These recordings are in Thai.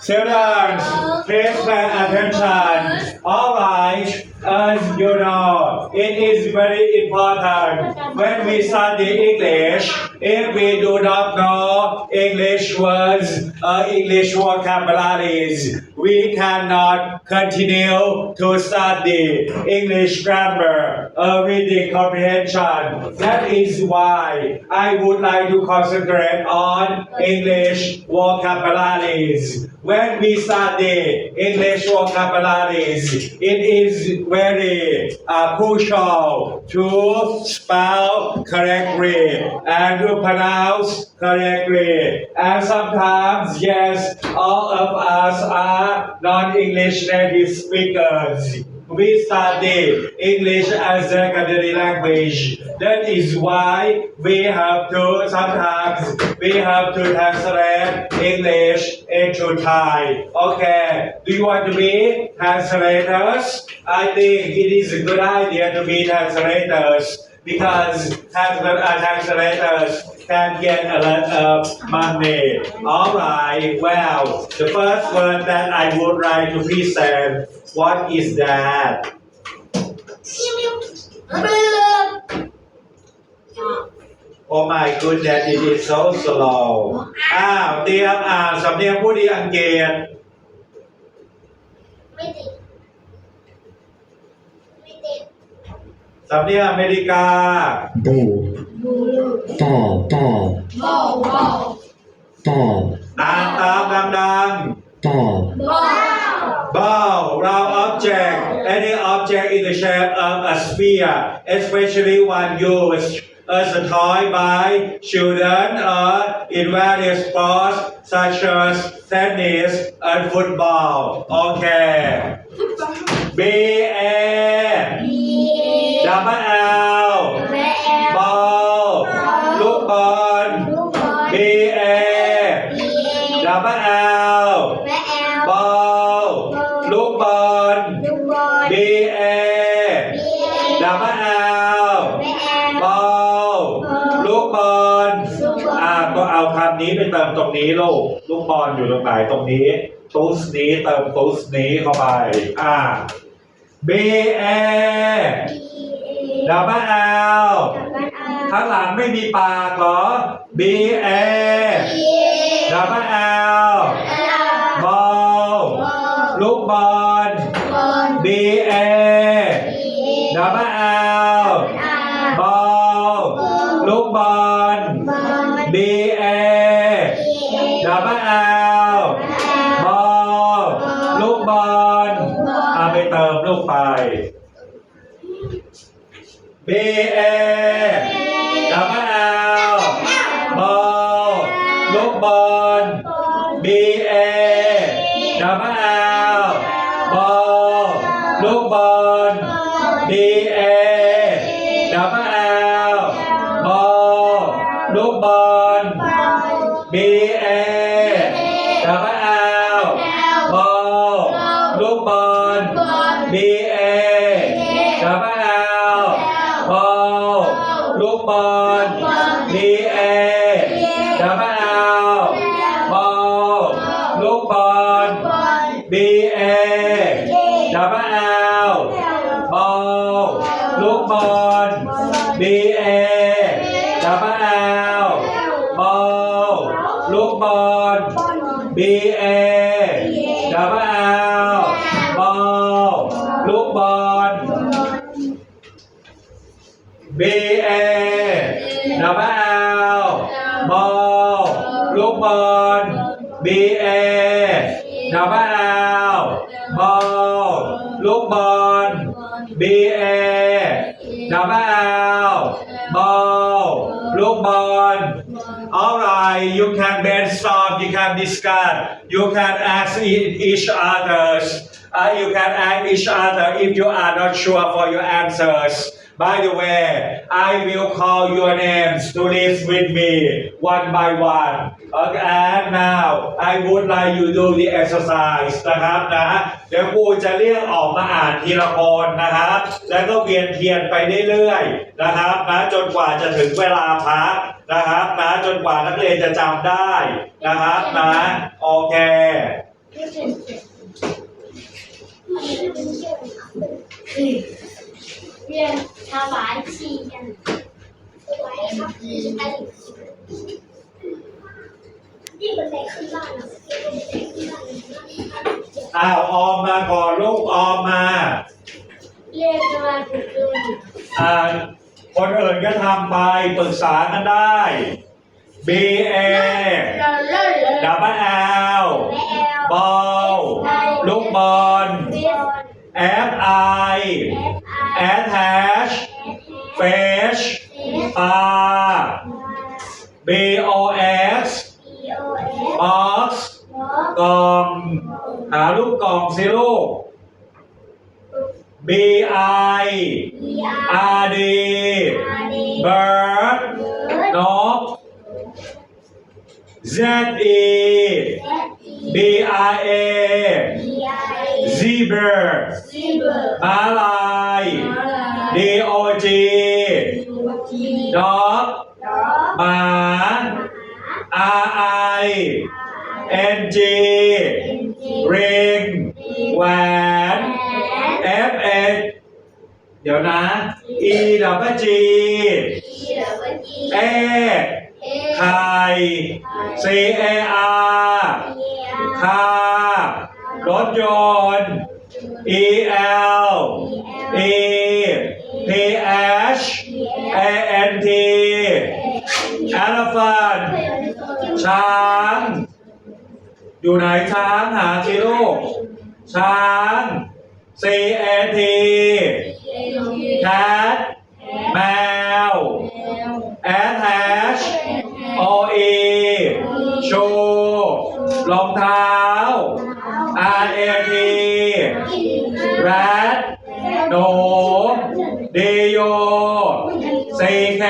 Students, please pay attention. All right, as you know, it is very important when we study English. If we do not know English words or English vocabularies, we cannot continue to study English grammar uh, or reading comprehension. That is why I would like to concentrate on English vocabularies. When we study English vocabularies, it is very uh, crucial to spell correctly and to pronounce correctly. And sometimes, yes, all of us are non-English native speakers. We study English as a secondary language. That is why we have to sometimes we have to translate English into Thai. Okay, do you want to be translators? I think it is a good idea to be translators because trans- uh, translators can get a lot of money. All right. Well, the first word that I would like to present. What is that? Oh my goodness, it is so slow. อ้าวเตรียมอ่านสำเนียงผู้ดีอังกฤษ สำเนียงอเมริกา ball, ball, ball, บอลบอล ball, อ่านตามดัง ball, บอล ๆ Ball, round object, any object in the shape of a sphere, especially one used as a toy by children or in various sports such as tennis and football. Okay. B A บี double L แม่แอล ball ลูกบอลลูกบอล B A บีเอ double L แม่แอล ball ลูกบอลลูกบอล B A บีเอ double L แม่แอล ball ลูกบอลลูกบอลอ่าก็เอาคำนี้ไปเติมตรงนี้ลูกลูกบอลอยู่ตรงไหนตรงนี้ตุ๊สนี้เติมตุ๊สนี้เข้าไปอ่า B A ดับเบิลอาร์ข้างหลังไม่มีปากเหรอ B A บีเอ double L อาร์บอลบอลลูกบอล B A ดับเบิลบอลลูกบอล B A ดับเบิลบอลลูกบอล B A ดับเบิลบอลลูกบอล B A ดับเบิลบอลลูกบอล B A เปิดดีเอดับเบิลบอลูกบอลบีเอดับเบิลบอลูกบอลบีเอดับเบิลบอลูกบอลบีเอดับเบิ you can brainstorm, you can discuss, you can ask each others, uh, you can ask each other if you are not sure for your answers. By the way, I will call your names to live with me one by one. Okay, and now I would like you do the exercise นะครับนะเดี๋ยวกูจะเรียกออกมาอ่านทีละคนนะครับ แล้วก็เวียนเทียนไปเรื่อยๆนะครับนะจนกว่าจะถึงเวลาพักนะครับนะจนกว่านักเรียนจะจำได้นะครับนะโอเค เรียนถวายวาที่อย่มังนบ้านมอ้าวออมมาก่อนลูกออมมา เรียนถวายถูกต้องอ่าคนอื่นก็ทำไปปรึกษากันได้ B A ดับเบิอลบอลลูกบอล F I เอสไอ S H Fish ปลา B O X อีโอเอส Box บอสกล่องหาลูกกล่องสิลูก B I อีอาร์ R D อาร์ดี Bird เบิร์ดนก Z E เอสอี B R A อีอาร์เอ Zebra ซีเบอร์ม้าลาย D O G ยูจี Dog ดอหมา R I N G เอ็นจี Ring แหวนแอน F H เดี๋ยวนะ E W G อีดับเบิลจี A เอไข่ C A R คารถยนต์ elephant ช้าง อยู่ไหนช้างหาสิลูกช้าง C A T cat แมว S H O E ชูรองเท้า R A T rat หนู D U C K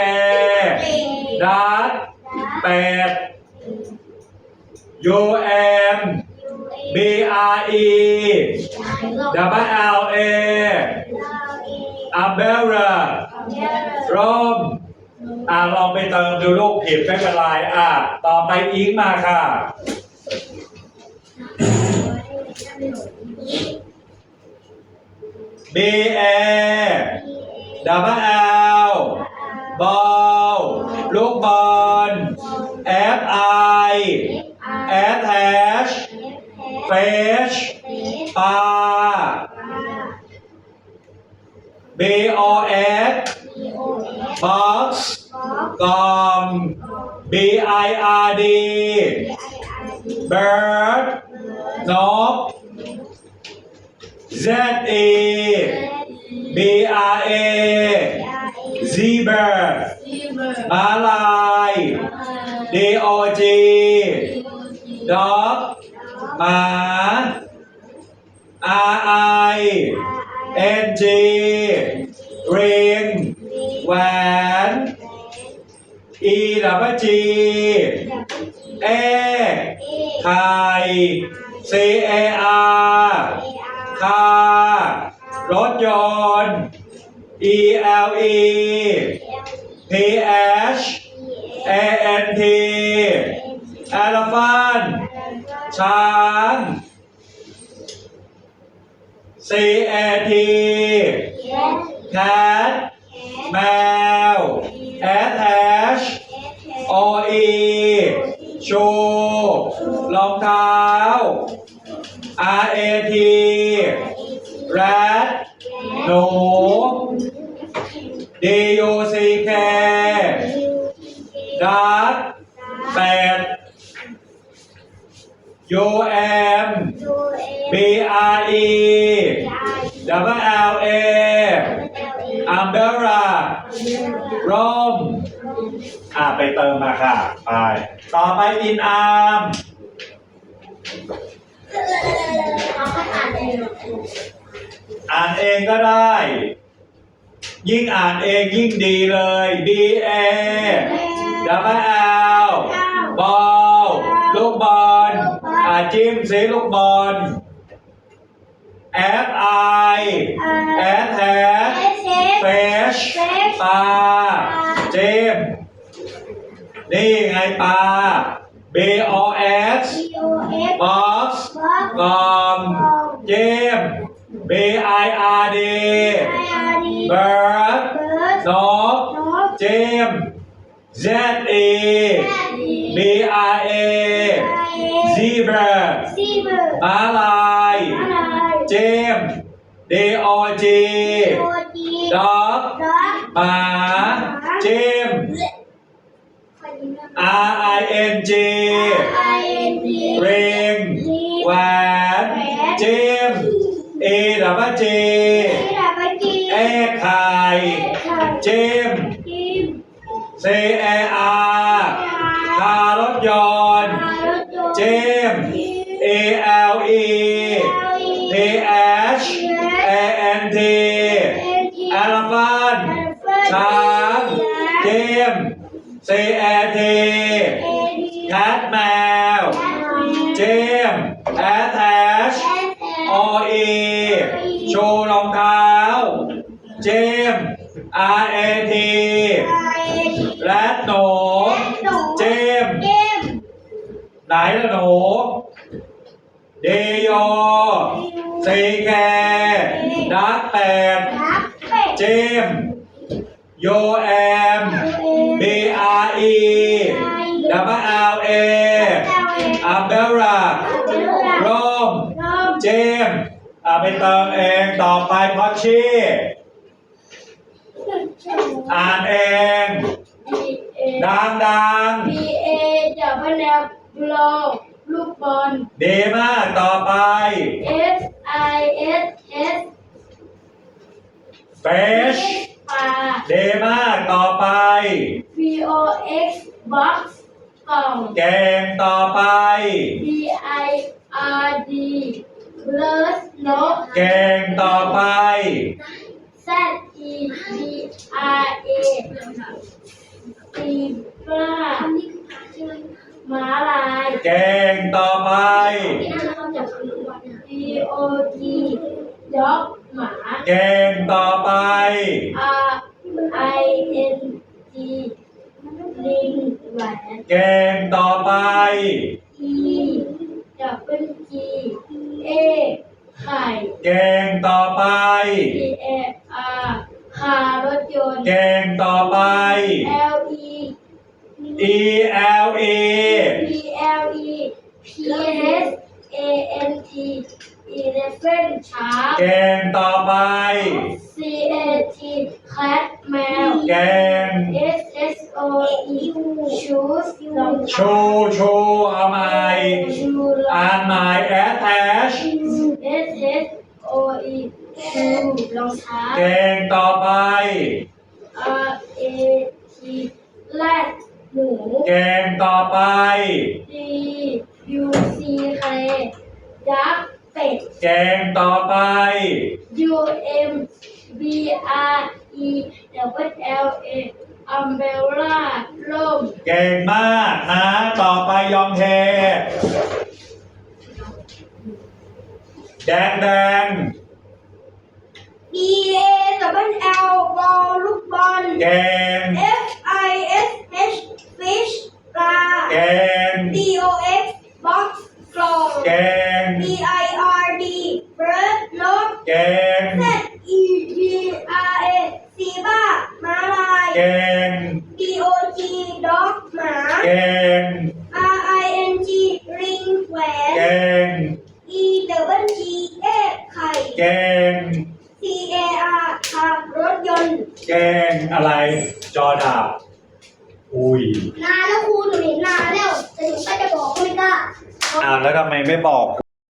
ดัก เป็ด U M B R E W L A umbrella ร่มอ่าลองไปเติมดูลูกผิดไม่เป็นไรอะต่อไปอิงมาค่ะ B A W L บอลลู I S H fish ปลา B O X box กล่อง B I R D bird นก Z E B R A zebra ม้าลาย D O G dog หมา R I N G ring แหวน E W G A ไข่ C A R คารถยนต์ E L E P H A N T elephant ช้าง C A T cat แมว S H umbrella ร่มอะไปเติมมาค่ะ ไป ต่อไป in arm อ่านเองก็ได้ ยิ่งอ่านเองยิ่งดีเลย B A W L บอลลูกบอลอ่าจิ้มซิลูกบอล F I S H Fish ปลาเจมส์นี่ไงปลา B O S box กล่องเจมส์ B I R D bird นกเจมส์ Z E B R A zebra ม้าลายม้าลายเจมส์ D O G โอจี dog ด็อกหมาเจมส์ R I N G ไอเอ็นดีเรงแหวนเจมส์ A W J ที่ดับเบิลจีแอไข่เจมส์ทีม C A R คารถยนต์รถยนต์เจมส์ A L E P H และหนูเจมส์ไหนล่ะหนูเดโยซีแคดักแปดเจมส์โยแอม B R E W L A อัมเบร่าร่มเจมส์อะไปเติมเองต่อไปพอชชี่อ่านเอง ดังดัง B A จับพนบโลลูกบอลๆดีมากต่อไป S I S S เฟชปลาดีมากต่อไป V O X box กล่องเก่งต่อไป B I R D bird นกเก่งต่อไป เก่งต่อไป P A R คารถยนต์ เก่งต่อไป L E E L E P L E P H A N T elephant ช้าง เก่งต่อไป C A T cat แมว เก่ง S S O E shoes รองชูเท้าชูเอาใหม่ shoe อ่านใหม่แอทแทช S S O E shoe รองเท้าเก่งต่อไป R A T แรดหมูเก่งต่อไป D U C K ยักษ์เป็ดเก่งต่อไป U M B R E W L A umbrella ร่มเก่งมากนะ ต่อไปยองเทแดงแดง B A W L บอลลูกบอลเก่ง F I S H fish ปลาเก่ง B O X box กล่องเก่ง B I R D bird นกเก่ง Z E B R A ซีบ้าม้าลายเก่ง